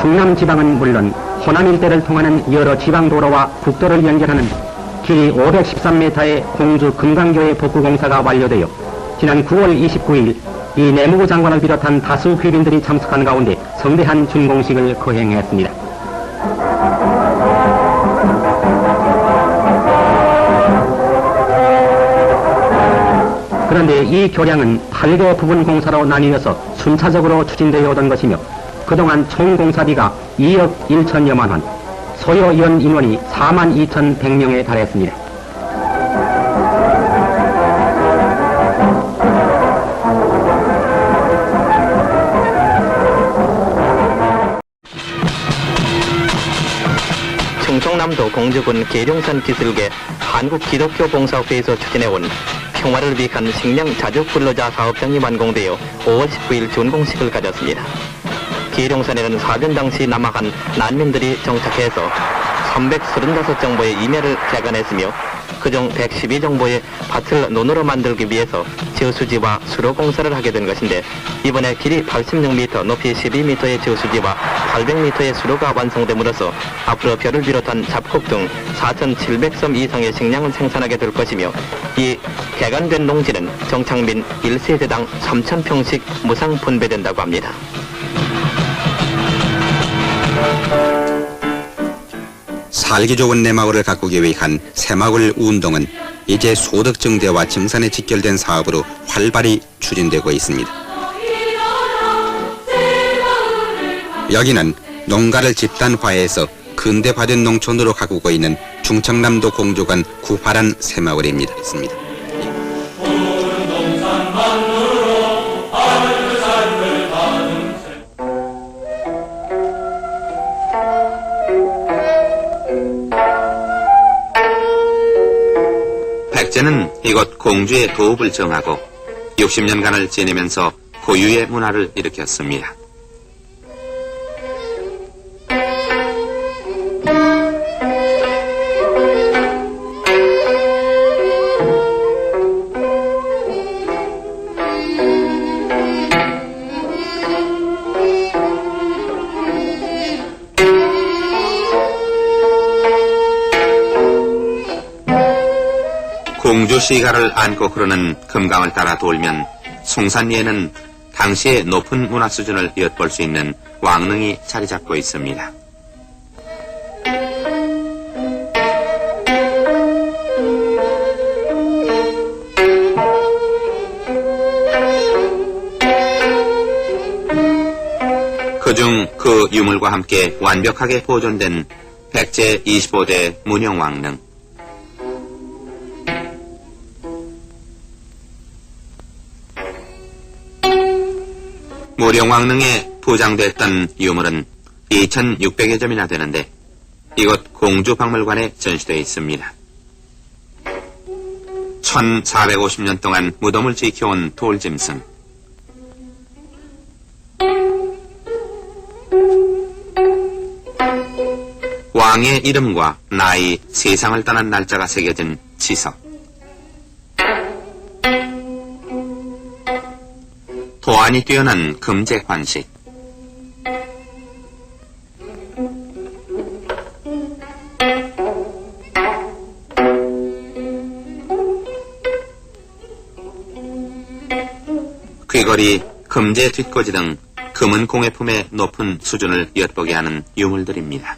충남 지방은 물론 호남 일대를 통하는 여러 지방 도로와 국도를 연결하는 길이 513m의 공주 금강교의 복구 공사가 완료되어 지난 9월 29일 이 내무부 장관을 비롯한 다수 귀빈들이 참석한 가운데 성대한 준공식을 거행했습니다. 그런데 이 교량은 8개 부분 공사로 나뉘어서 순차적으로 추진되어 오던 것이며 그동안 총 공사비가 2억 1천여만 원, 소요 연 인원이 4만 2천 100명에 달했습니다. 충청남도 공주군 계룡산 기술계 한국 기독교 봉사회에서 추진해온 평화를 위한 식량 자족 근로자 사업장이 완공되어 5월 19일 준공식을 가졌습니다. 계룡산에는 사변 당시 남아간 난민들이 정착해서 335정보의 임야를 개간했으며 그중 112정보의 밭을 논으로 만들기 위해서 저수지와 수로 공사를 하게 된 것인데 이번에 길이 86m, 높이 12m의 저수지와 800m의 수로가 완성됨으로써 앞으로 벼를 비롯한 잡곡 등 4,700섬 이상의 식량을 생산하게 될 것이며 이 개간된 농지는 정착민 1세대당 3,000평씩 무상 분배된다고 합니다. 살기 좋은 내 마을을 가꾸기 위한 새마을 운동은 이제 소득 증대와 증산에 직결된 사업으로 활발히 추진되고 있습니다. 여기는 농가를 집단화해서 근대화된 농촌으로 가꾸고 있는 충청남도 공주관 구파란 새마을입니다. 이곳 공주의 도읍을 정하고 60년간을 지내면서 고유의 문화를 일으켰습니다. 공주 시가를 안고 흐르는 금강을 따라 돌면 송산리에는 당시의 높은 문화 수준을 엿볼 수 있는 왕릉이 자리 잡고 있습니다. 그중 그 유물과 함께 완벽하게 보존된 백제 25대 문영왕릉. 무령왕릉에 포장됐던 유물은 2,600여 점이나 되는데 이곳 공주박물관에 전시되어 있습니다. 1450년 동안 무덤을 지켜온 돌짐승. 왕의 이름과 나이, 세상을 떠난 날짜가 새겨진 지석. 도안이 뛰어난 금제 관식. 귀걸이, 금제 뒷꽂이 등 금은 공예품의 높은 수준을 엿보게 하는 유물들입니다.